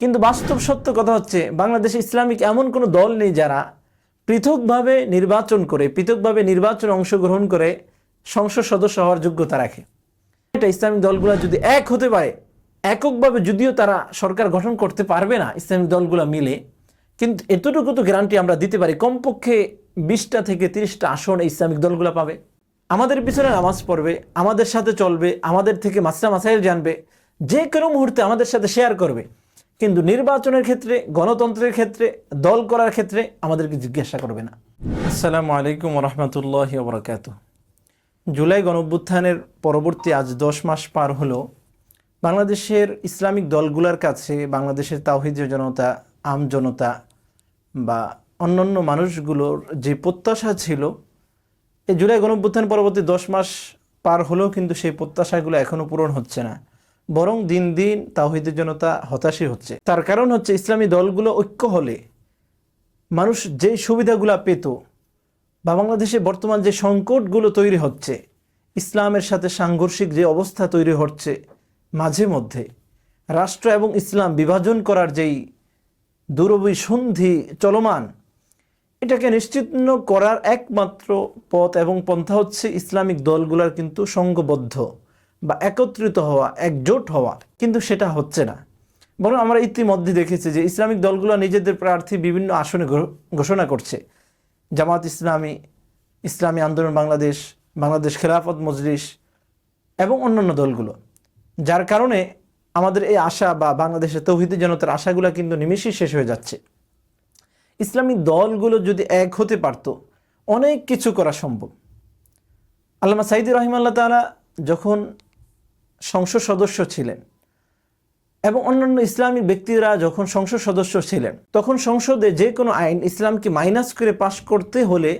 কিন্তু বাস্তব সত্য কথা হচ্ছে, বাংলাদেশে ইসলামিক এমন কোনো দল নেই যারা পৃথকভাবে নির্বাচন করে, পৃথকভাবে নির্বাচনে অংশগ্রহণ করে সংসদ সদস্য হওয়ার যোগ্যতা রাখে। এটা ইসলামিক দলগুলো যদি এক হতে পারে, এককভাবে যদিও তারা সরকার গঠন করতে পারবে না ইসলামিক দলগুলো মিলে, কিন্তু এতটুকু তো গ্যারান্টি আমরা দিতে পারি, কমপক্ষে বিশটা থেকে তিরিশটা আসন ইসলামিক দলগুলো পাবে। আমাদের পিছনে নামাজ পড়বে, আমাদের সাথে চলবে, আমাদের থেকে মাসলা মাসাইল জানবে, যে কোনো মুহূর্তে আমাদের সাথে শেয়ার করবে। কিন্তু নির্বাচনের ক্ষেত্রে গণতন্ত্রের ক্ষেত্রে দল করার ক্ষেত্রে আমাদেরকে জিজ্ঞাসা করবে না। আসসালামু আলাইকুম রহমতুল্লাহ বরকাত জুলাই গণঅভ্যুত্থানের পরবর্তী আজ দশ মাস পার হলো বাংলাদেশের ইসলামিক দলগুলোর কাছে বাংলাদেশের তাওহিদীয় জনতা আম জনতা বা অন্যান্য মানুষগুলোর যে প্রত্যাশা ছিল এই জুলাই গণঅভ্যুত্থান পরবর্তী দশ মাস পার হলেও কিন্তু সেই প্রত্যাশাগুলো এখনও পূরণ হচ্ছে না। বরং দিন দিন তাওহিদের জনতা হতাশই হচ্ছে। তার কারণ হচ্ছে ইসলামী দলগুলো ঐক্য হলে মানুষ যেই সুবিধাগুলো পেত বা বাংলাদেশে বর্তমান যে সংকটগুলো তৈরি হচ্ছে, ইসলামের সাথে সাংঘর্ষিক যে অবস্থা তৈরি হচ্ছে মাঝে মধ্যে, রাষ্ট্র এবং ইসলাম বিভাজন করার যেই দুরবী সন্ধি চলমান, এটাকে নিশ্চিত করার একমাত্র পথ এবং পন্থা হচ্ছে ইসলামিক দলগুলোর কিন্তু সংঘবদ্ধ বা একত্রিত হওয়া, একজোট হওয়া, কিন্তু সেটা হচ্ছে না। বরং আমরা ইতিমধ্যে দেখেছি যে ইসলামিক দলগুলো নিজেদের প্রার্থী বিভিন্ন আসনে ঘোষণা করছে। জামাত ইসলামী ইসলামী আন্দোলন বাংলাদেশ বাংলাদেশ খেলাফত মজলিস এবং অন্যান্য দলগুলো। যার কারণে আমাদের এই আশা বা বাংলাদেশের তৌহিদি জনতার আশাগুলো কিন্তু নিমেষেই শেষ হয়ে যাচ্ছে। ইসলামিক দলগুলো যদি এক হতে পারত, অনেক কিছু করা সম্ভব। আল্লামা সাইদি রহিমাল্লাহ তাআলা যখন সংসদ সদস্য ছিলেন। এবং অন্যান্য ইসলামিক ব্যক্তিরা যখন সংসদ সদস্য ছিলেন, তখন সংসদে যে কোনো আইন ইসলামকে মাইনাস করে পাশ করতে হলে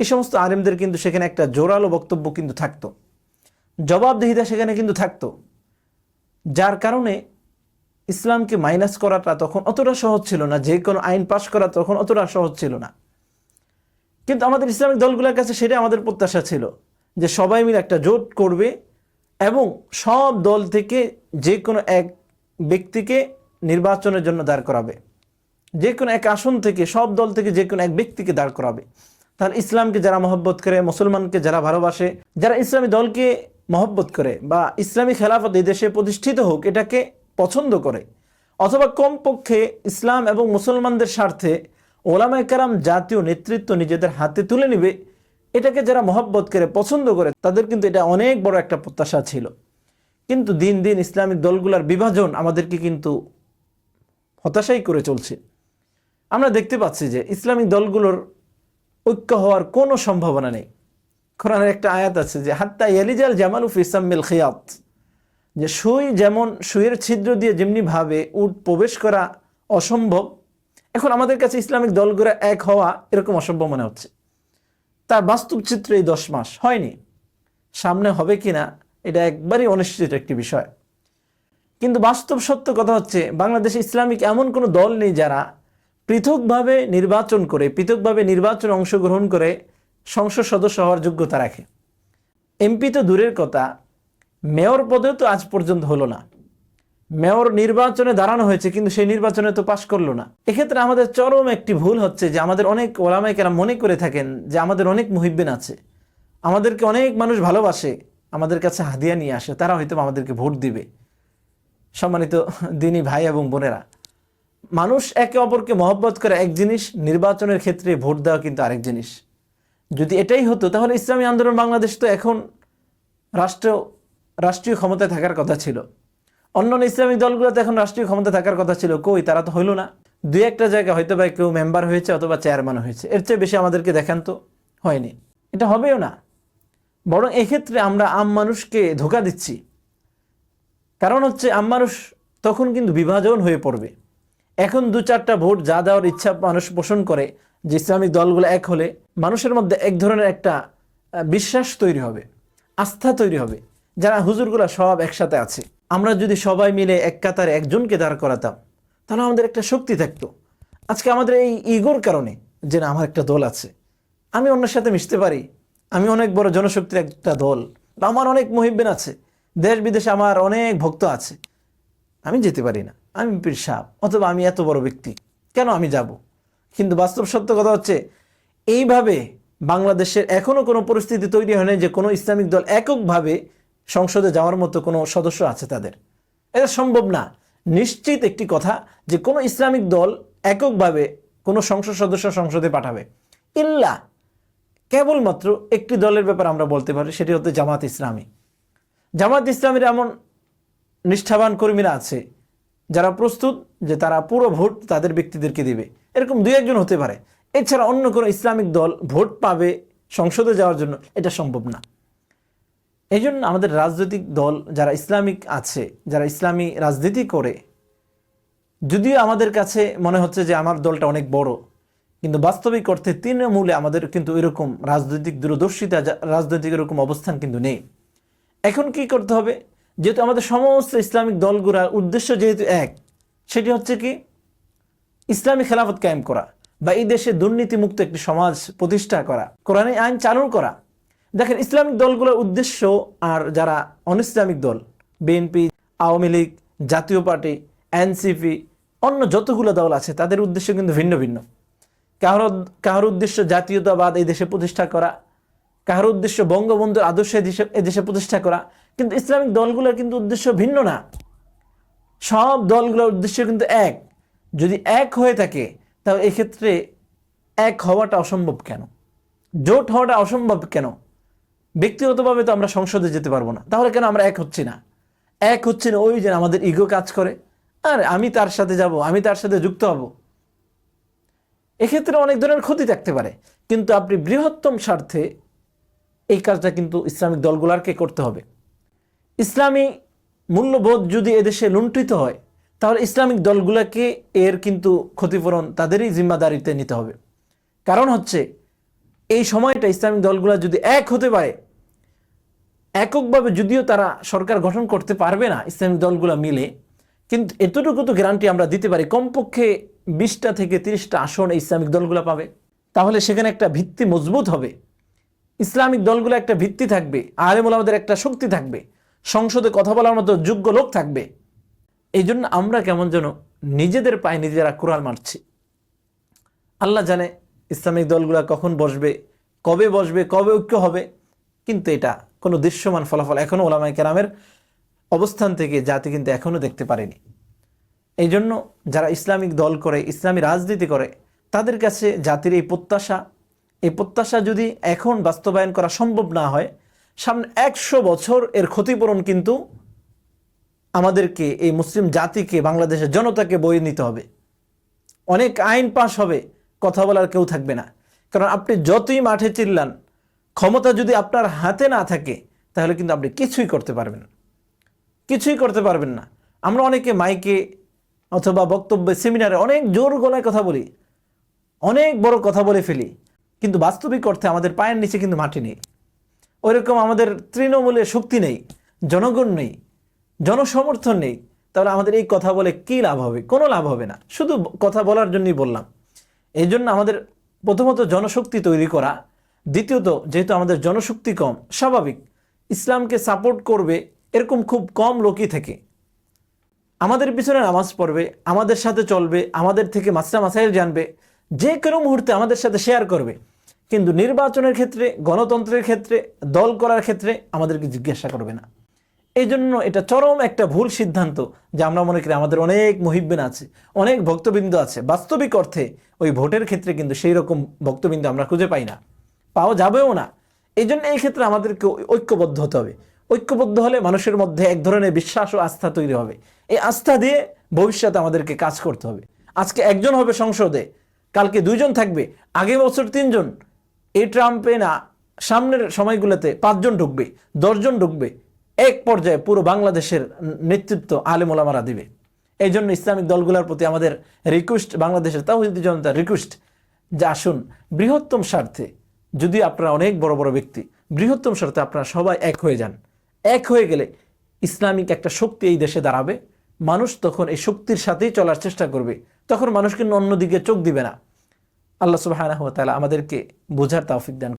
এই সমস্ত আলেমদের কিন্তু সেখানে একটা জোরালো বক্তব্য কিন্তু থাকতো। জবাবদিহিতা সেখানে কিন্তু থাকতো। যার কারণে ইসলামকে মাইনাস করাটা তখন অতটা সহজ ছিল না, যে কোনো আইন পাশ করা তখন অতটা সহজ ছিল না। কিন্তু আমাদের ইসলামিক দলগুলোর কাছে সেটা আমাদের প্রত্যাশা ছিল, যে সবাই মিলে একটা জোট করবে এবং সব দল থেকে যে কোনো এক ব্যক্তিকে নির্বাচনের জন্য দাঁড় করাবে। যে কোনো এক আসন থেকে, সব দল থেকে যে কোনো এক ব্যক্তিকে দাঁড় করাবে। তাহলে ইসলামকে যারা মহব্বত করে, মুসলমানকে যারা ভালোবাসে, যারা ইসলামী দলকে মহব্বত করে বা ইসলামী খেলাফত এই দেশে প্রতিষ্ঠিত হোক, এটাকে পছন্দ করে। অথবা কমপক্ষে ইসলাম এবং মুসলমানদের স্বার্থে ওলামায় কারাম জাতীয় নেতৃত্ব নিজেদের হাতে তুলে নিবে এটাকে যারা মহব্বত করে, পছন্দ করে, তাদের কিন্তু এটা অনেক বড় একটা প্রত্যাশা ছিল। কিন্তু দিন দিন ইসলামিক দলগুলোর বিভাজন আমাদেরকে কিন্তু হতাশাই করে চলছে। আমরা দেখতে পাচ্ছি যে ইসলামিক দলগুলোর ঐক্য হওয়ার কোনো সম্ভাবনা নেই। কোরআনের একটা আয়াত আছে যে, হাত্তা ইয়ালিজাল জামালুফ ইসাম্মিল খিয়াত যে সুই যেমন সুইয়ের ছিদ্র দিয়ে যেমনি ভাবে উট প্রবেশ করা অসম্ভব, এখন আমাদের কাছে ইসলামিক দলগুলো এক হওয়া এরকম অসম্ভব মনে হচ্ছে। তার বাস্তব চিত্র এই দশ মাস হয়নি। সামনে হবে কিনা, এটা একবারই অনিশ্চিত একটি বিষয়। কিন্তু বাস্তব সত্য কথা হচ্ছে, বাংলাদেশে ইসলামিক এমন কোনো দল নেই যারা পৃথকভাবে নির্বাচন করে, পৃথকভাবে নির্বাচনে অংশগ্রহণ করে সংসদ সদস্য হওয়ার যোগ্যতা রাখে। এমপি তো দূরের কথা, মেয়র পদেও তো আজ পর্যন্ত হলো না। মেয়র নির্বাচনে দাঁড়ানো হয়েছে, কিন্তু সেই নির্বাচনে তো পাশ করল না। এক্ষেত্রে আমাদের চরম একটি ভুল হচ্ছে যে আমাদের অনেক ওলামাইকেরা মনে করে থাকেন যে আমাদের অনেক মুহিব্বিন আছে। আমাদেরকে অনেক মানুষ ভালোবাসে, আমাদের কাছে হাদিয়া নিয়ে আসে, তারা হয়তো আমাদেরকে ভোট দিবে। সম্মানিত দিনী ভাই এবং বোনেরা, মানুষ একে অপরকে মহব্বত করে এক জিনিস, নির্বাচনের ক্ষেত্রে ভোট দেওয়া কিন্তু আরেক জিনিস। যদি এটাই হতো, তাহলে ইসলামী আন্দোলন বাংলাদেশ তো এখন রাষ্ট্র, রাষ্ট্রীয় ক্ষমতায় থাকার কথা ছিল। অন্যান্য ইসলামিক দলগুলোতে এখন রাষ্ট্রীয় ক্ষমতা থাকার কথা ছিল। কই, তারা তো হইল না। দুই একটা জায়গায় হয়তো বা কেউ মেম্বার হয়েছে অথবা চেয়ারম্যান হয়েছে। এর চেয়ে বেশি আমাদেরকে দেখান তো, হয়নি। এটা হবেও না। বরং এক্ষেত্রে আমরা আম মানুষকে ধোকা দিচ্ছি। কারণ হচ্ছে আম মানুষ তখন কিন্তু বিভাজন হয়ে পড়বে। এখন দু চারটা ভোট যা দেওয়ার ইচ্ছা মানুষ পোষণ করে যে ইসলামিক দলগুলো এক হলে মানুষের মধ্যে এক ধরনের একটা বিশ্বাস তৈরি হবে, আস্থা তৈরি হবে। যারা হুজুরগুলা সব একসাথে আছে। আমরা যদি সবাই মিলে এক কাতারে একজনকে দাঁড় করাতাম, তাহলে আমাদের একটা শক্তি থাকতো। আজকে আমাদের এই ইগোর কারণে যে না, আমার একটা দল আছে, আমি অন্যের সাথে মিশতে পারি, আমি অনেক বড় জনশক্তির একটা দল, বা আমার অনেক মহিব্বেন আছে, দেশ বিদেশে আমার অনেক ভক্ত আছে, আমি যেতে পারি না, আমি পীর সাহেব অথবা আমি এত বড় ব্যক্তি, কেন আমি যাব? কিন্তু বাস্তব সত্য কথা হচ্ছে, এইভাবে বাংলাদেশের এখনও কোনো পরিস্থিতি তৈরি হয়নি যে কোনো ইসলামিক দল এককভাবে সংসদে যাওয়ার মতো কোনো সদস্য আছে তাদের। এটা সম্ভব না। নিশ্চিত একটি কথা যে কোনো ইসলামিক দল এককভাবে কোনো সংসদ সদস্য সংসদে পাঠাবে। ইল্লা কেবলমাত্র একটি দলের ব্যাপার আমরা বলতে পারি, সেটি হচ্ছে জামাত ইসলামী। জামাত ইসলামের এমন নিষ্ঠাবান কর্মীরা আছে, যারা প্রস্তুত যে তারা পুরো ভোট তাদের ব্যক্তিদেরকে দিবে। এরকম দুই একজন হতে পারে। এছাড়া অন্য কোনো ইসলামিক দল ভোট পাবে সংসদে যাওয়ার জন্য, এটা সম্ভব না। এই জন্য আমাদের রাজনৈতিক দল যারা ইসলামিক আছে, যারা ইসলামী রাজনীতি করে, যদিও আমাদের কাছে মনে হচ্ছে যে আমার দলটা অনেক বড়, কিন্তু বাস্তবিক অর্থে তৃণমূলে আমাদের কিন্তু এরকম রাজনৈতিক দূরদর্শিতা রাজনৈতিক এরকম অবস্থান কিন্তু নেই। এখন কি করতে হবে? যেহেতু আমাদের সমস্ত ইসলামিক দলগুলোর উদ্দেশ্য যেহেতু এক, সেটি হচ্ছে কি? ইসলামী খেলাফত কায়েম করা বা এই দেশে দুর্নীতিমুক্ত একটি সমাজ প্রতিষ্ঠা করা, কোরআনে আইন চালু করা দেখেন, ইসলামিক দলগুলোর উদ্দেশ্য আর যারা অন ইসলামিক দল, BNP, Awami League, Jatiya party, NCP, অন্য যতগুলো দল আছে, তাদের উদ্দেশ্য কিন্তু ভিন্ন ভিন্ন। কারোর কারোর উদ্দেশ্য জাতীয়তাবাদ এই দেশে প্রতিষ্ঠা করা কারোর উদ্দেশ্য বঙ্গবন্ধুর আদর্শ এ দেশে প্রতিষ্ঠা করা, কিন্তু ইসলামিক দলগুলোর কিন্তু উদ্দেশ্য ভিন্ন না। সব দলগুলোর উদ্দেশ্য কিন্তু এক। যদি এক হয়ে থাকে, তাহলে এক্ষেত্রে এক হওয়াটা অসম্ভব কেন? জোট হওয়াটা অসম্ভব কেন? ব্যক্তিগতভাবে তো আমরা সংসদে যেতে পারব না। তাহলে কেন আমরা এক হচ্ছি না? এক হচ্ছে না ওই যে আমাদের ইগো কাজ করে। আর আমি তার সাথে যাব, আমি তার সাথে যুক্ত হব। এক্ষেত্রে অনেক ধরনের ক্ষতি থাকতে পারে। কিন্তু আপনি বৃহত্তম স্বার্থে এই কাজটা কিন্তু ইসলামিক দলগুলারকে করতে হবে। ইসলামী মূল্যবোধ যদি এদেশে লুণ্ঠিত হয়, তাহলে ইসলামিক দলগুলোকে এর কিন্তু ক্ষতিপূরণ তাদেরই জিম্মাদারিতে নিতে হবে। কারণ হচ্ছে, এই সময়টা ইসলামিক দলগুলো যদি এক হতে পারে এককভাবে যদিও তারা সরকার গঠন করতে পারবে না ইসলামিক দলগুলো মিলে, কিন্তু এতটুকু তো গ্যারান্টি আমরা দিতে পারি। কমপক্ষে বিশটা থেকে তিরিশটা আসন ইসলামিক দলগুলো পাবে। তাহলে সেখানে একটা ভিত্তি মজবুত হবে। ইসলামিক দলগুলো একটা ভিত্তি থাকবে, আলেম ওলামাদের একটা শক্তি থাকবে, সংসদে কথা বলার মতো যোগ্য লোক থাকবে। এই জন্য আমরা কেমন যেন নিজেদের পায়ে নিজেরা কোরআন মারছি। আল্লাহ জানে ইসলামিক দলগুলো কখন বসবে, কবে বসবে, কবে ঐক্য হবে, কিন্তু এটা কোনো দৃশ্যমান ফলাফল এখনও ওলামাই কেরামের অবস্থান থেকে জাতি কিন্তু এখনও দেখতে পারেনি। এই জন্য যারা ইসলামিক দল করে, ইসলামী রাজনীতি করে, তাদের কাছে জাতির এই প্রত্যাশা এই প্রত্যাশা যদি এখন বাস্তবায়ন করা সম্ভব না হয়, সামনে একশো বছর এর ক্ষতিপূরণ কিন্তু আমাদেরকে, এই মুসলিম জাতিকে, বাংলাদেশের জনতাকে বয়ে নিতে হবে। অনেক আইন পাশ হবে, কথা বলার কেউ থাকবে না। কারণ আপনি যতই মাঠে চিল্লান ক্ষমতা যদি আপনার হাতে না থাকে, তাহলে কিন্তু আপনি কিছুই করতে পারবেন কিছুই করতে পারবেন না। আমরা অনেকে মাইকে অথবা বক্তব্যে, সেমিনারে অনেক জোর গলায় কথা বলি, অনেক বড় কথা বলে ফেলি, কিন্তু বাস্তবিক অর্থে আমাদের পায়ের নিচে কিন্তু মাটি নেই। ওইরকম আমাদের তৃণমূলে শক্তি নেই, জনগণ নেই, জনসমর্থন নেই, তাহলে আমাদের এই কথা বলে কি লাভ হবে? কোনো লাভ হবে না। শুধু কথা বলার জন্যই বললাম। এই জন্য আমাদের প্রথমত জনশক্তি তৈরি করা দ্বিতীয়ত, যেহেতু আমাদের জনশক্তি কম, স্বাভাবিক। ইসলামকে সাপোর্ট করবে এরকম খুব কম লোকই থাকে। আমাদের পিছনে নামাজ পড়বে, আমাদের সাথে চলবে, আমাদের থেকে মাসলা মাসাইল জানবে, যে কোনো মুহূর্তে আমাদের সাথে শেয়ার করবে। কিন্তু নির্বাচনের ক্ষেত্রে, গণতন্ত্রের ক্ষেত্রে, দল করার ক্ষেত্রে আমাদেরকে জিজ্ঞাসা করবে না। এই জন্য এটা চরম একটা ভুল সিদ্ধান্ত যে আমরা মনে করি আমাদের অনেক মহিব্বিন আছে, অনেক ভক্তবৃন্দ আছে। বাস্তবিক অর্থে ওই ভোটের ক্ষেত্রে কিন্তু সেই রকম ভক্তবৃন্দ আমরা খুঁজে পাই না। পাওয়া যাবেও না। এই জন্য এই ক্ষেত্রে আমাদেরকে ঐক্যবদ্ধ হতে হবে। ঐক্যবদ্ধ হলে মানুষের মধ্যে এক ধরনের বিশ্বাস ও আস্থা তৈরি হবে। এই আস্থা দিয়ে ভবিষ্যতে আমাদেরকে কাজ করতে হবে। আজকে একজন হবে সংসদে, কালকে দুইজন থাকবে আগে বছর তিনজন। এই ট্রাম্পে না, সামনের সময়গুলোতে পাঁচজন ঢুকবে, দশজন ঢুকবে। এক পর্যায়ে পুরো বাংলাদেশের নেতৃত্ব আলেমোলামারা দিবে। এই জন্য ইসলামিক দলগুলোর প্রতি আমাদের রিকোয়েস্ট বাংলাদেশের তাহিদি জনতার রিকোয়েস্ট যে আসুন বৃহত্তম স্বার্থে যদি আপনারা অনেক বড় বড় ব্যক্তি, বৃহত্তম স্বার্থে আপনারা সবাই এক হয়ে যান। এক হয়ে গেলে ইসলামিক একটা শক্তি এই দেশে দাঁড়াবে। মানুষ তখন এই শক্তির সাথেই চলার চেষ্টা করবে। তখন মানুষ কিন্তু অন্যদিকে চোখ দিবে না। আল্লাহ সুবাহ আমাদেরকে বোঝার তাওফিক দান